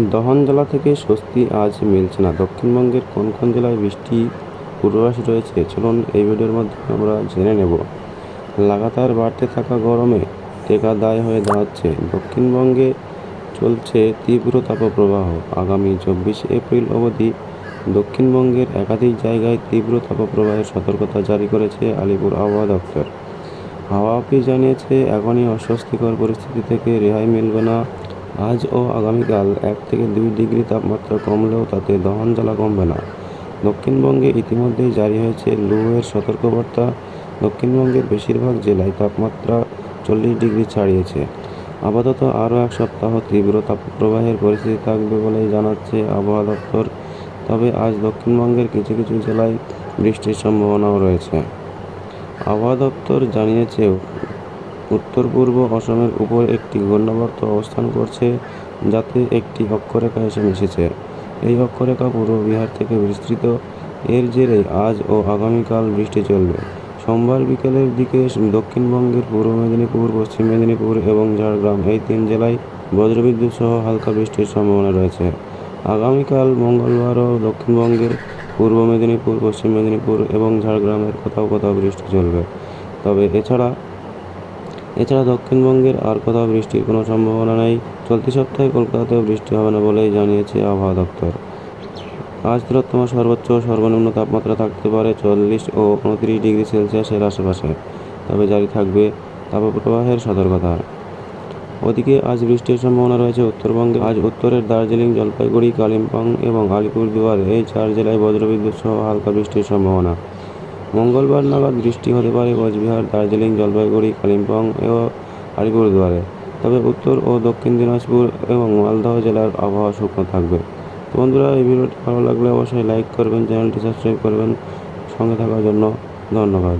দহন জেলা থেকে স্বস্তি আজ মিলছে না। দক্ষিণবঙ্গের কোন কোন জেলায় বৃষ্টি পূর্বাভাস রয়েছে, চলুন এই ভিডিওর মাধ্যমে আমরা জেনে নেব। লাগাতার বাড়তে থাকা গরমে টেকা দায় হয়ে দাঁড়াচ্ছে। দক্ষিণবঙ্গে চলছে তীব্র তাপপ্রবাহ। আগামী চব্বিশে এপ্রিল অবধি দক্ষিণবঙ্গের একাধিক জায়গায় তীব্র তাপপ্রবাহের সতর্কতা জারি করেছে আলিপুর আবহাওয়া দপ্তর। হাওয়া অফিস জানিয়েছে, এখনই অস্বস্তিকর পরিস্থিতি থেকে রেহাই মিলবে না। আজ ও আগামীকাল এক থেকে দুই ডিগ্রি তাপমাত্রা কমলেও তাতে দহন জ্বালা কমবে না। দক্ষিণবঙ্গে ইতিমধ্যেই জারি হয়েছে লু এর সতর্কবার্তা। দক্ষিণবঙ্গের বেশিরভাগ জেলায় তাপমাত্রা চল্লিশ ডিগ্রি ছাড়িয়েছে। আপাতত আরও এক সপ্তাহ তীব্র তাপপ্রবাহের পরিস্থিতি থাকবে বলেই জানাচ্ছে আবহাওয়া দপ্তর। তবে আজ দক্ষিণবঙ্গের কিছু কিছু জেলায় বৃষ্টির সম্ভাবনাও রয়েছে। আবহাওয়া দপ্তর জানিয়েছে উত্তর পূর্ব অসমের উপর একটি ঘূর্ণাবর্ত অবস্থান করছে, যাতে একটি অক্ষরেখা এসে মিশেছে। এই অক্ষরেখা পূর্ব বিহার থেকে বিস্তৃত। এর জেরে আজ ও আগামীকাল বৃষ্টি চলবে। সোমবার বিকেলের দিকে দক্ষিণবঙ্গের পূর্ব মেদিনীপুর, পশ্চিম মেদিনীপুর এবং ঝাড়গ্রাম এই তিন জেলায় বজ্রবিদ্যুৎ সহ হালকা বৃষ্টির সম্ভাবনা রয়েছে। আগামীকাল মঙ্গলবারও দক্ষিণবঙ্গের পূর্ব মেদিনীপুর, পশ্চিম মেদিনীপুর এবং ঝাড়গ্রামের কোথাও কোথাও বৃষ্টি চলবে। তবে এছাড়া এছাড়া দক্ষিণবঙ্গের আর কোথাও বৃষ্টির কোনো সম্ভাবনা নেই। চলতি সপ্তাহে কলকাতাতেও বৃষ্টি হবে না বলেই জানিয়েছে আবহাওয়া দপ্তর। আজ তিলোত্তম সর্বোচ্চ ও সর্বনিম্ন তাপমাত্রা থাকতে পারে চল্লিশ ও উনত্রিশ ডিগ্রি সেলসিয়াসের আশেপাশে, তবে জারি থাকবে তাপপ্রবাহের সতর্কতা। ওদিকে আজ বৃষ্টির সম্ভাবনা রয়েছে উত্তরবঙ্গে। আজ উত্তরের দার্জিলিং, জলপাইগুড়ি, কালিম্পং এবং আলিপুরদুয়ার এই চার জেলায় বজ্রবিদ্যুৎ সহ হালকা বৃষ্টির সম্ভাবনা। মঙ্গলবার নাগাদ বৃষ্টি হতে পারে কোচবিহার, দার্জিলিং, জলপাইগুড়ি, কালিম্পং ও আলিপুরদুয়ারে। তবে উত্তর ও দক্ষিণ দিনাজপুর এবং মালদহ জেলার আবহাওয়া শুকনো থাকবে। তো বন্ধুরা, এই ভিডিওটি ভালো লাগলে অবশ্যই লাইক করবেন, চ্যানেলটি সাবস্ক্রাইব করবেন। সঙ্গে থাকার জন্য ধন্যবাদ।